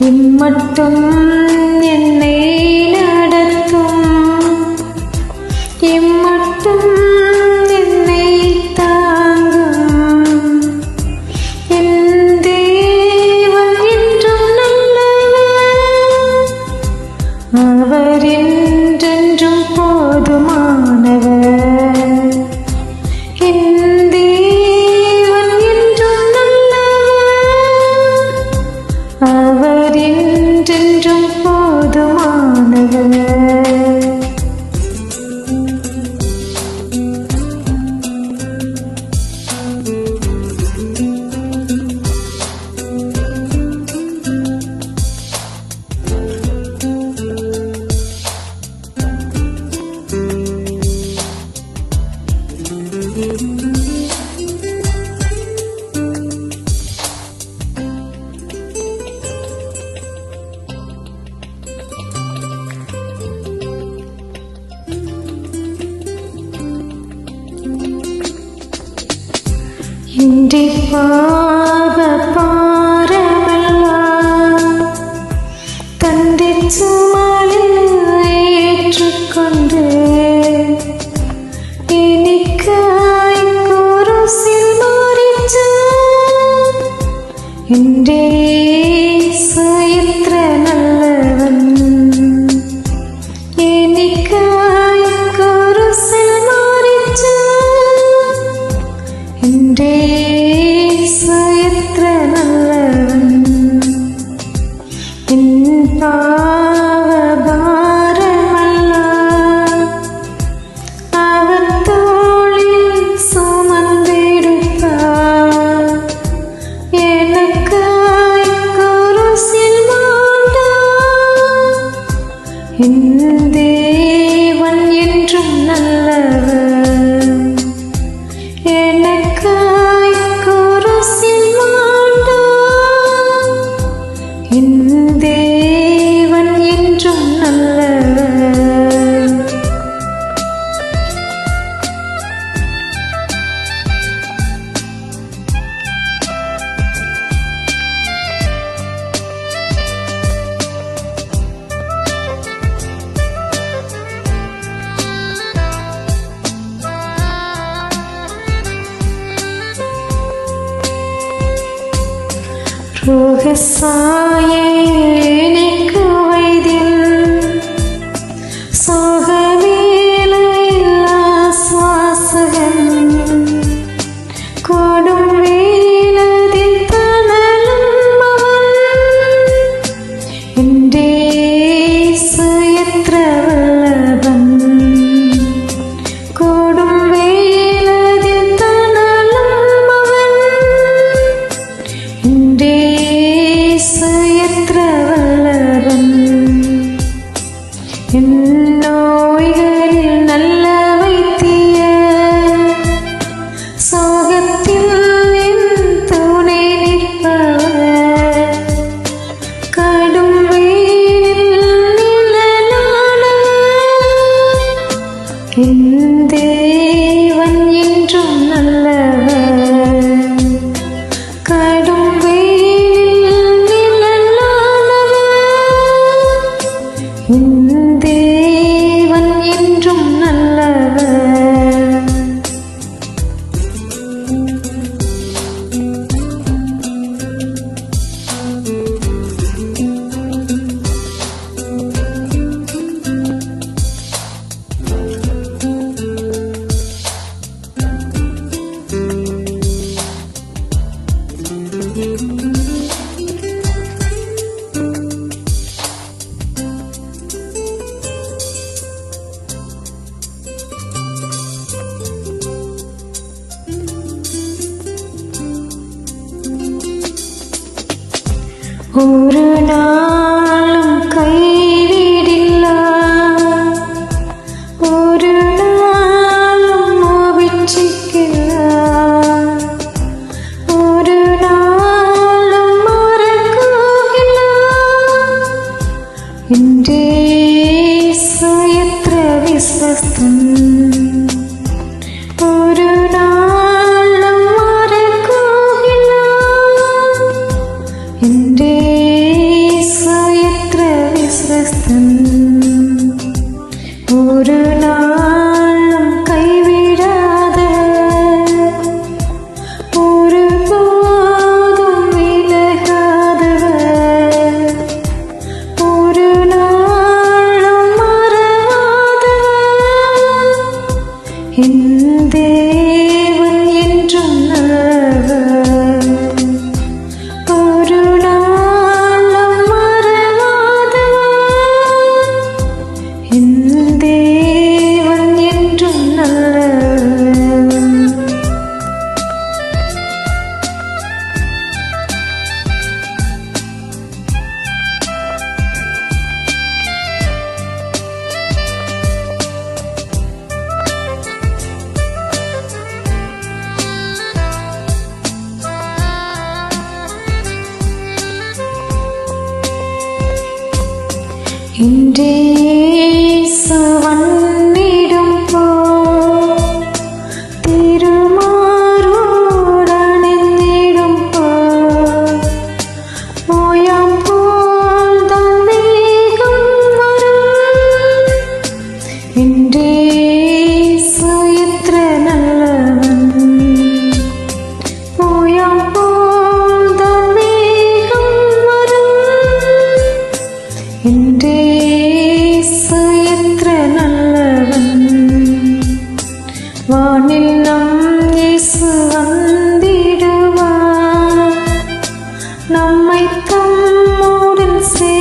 ഇമ്മട്ടും എന്നെ ഇമ്മട്ടും താങ്ങും. അവരിൽ different ரோகசாயே தேவன் என்றும் நல்லவர் கடும் வெயில் ஒரு நாளும் கைவிடில்ல ஒரு நாளும் நோவிச்சிக்கில்ல ஒரு நாளும் மறக்கூகில்ல എന്റെ സ്വയത്ര വിശ്വസ്തം de എന്റെ தம்மை தம்மோடு சே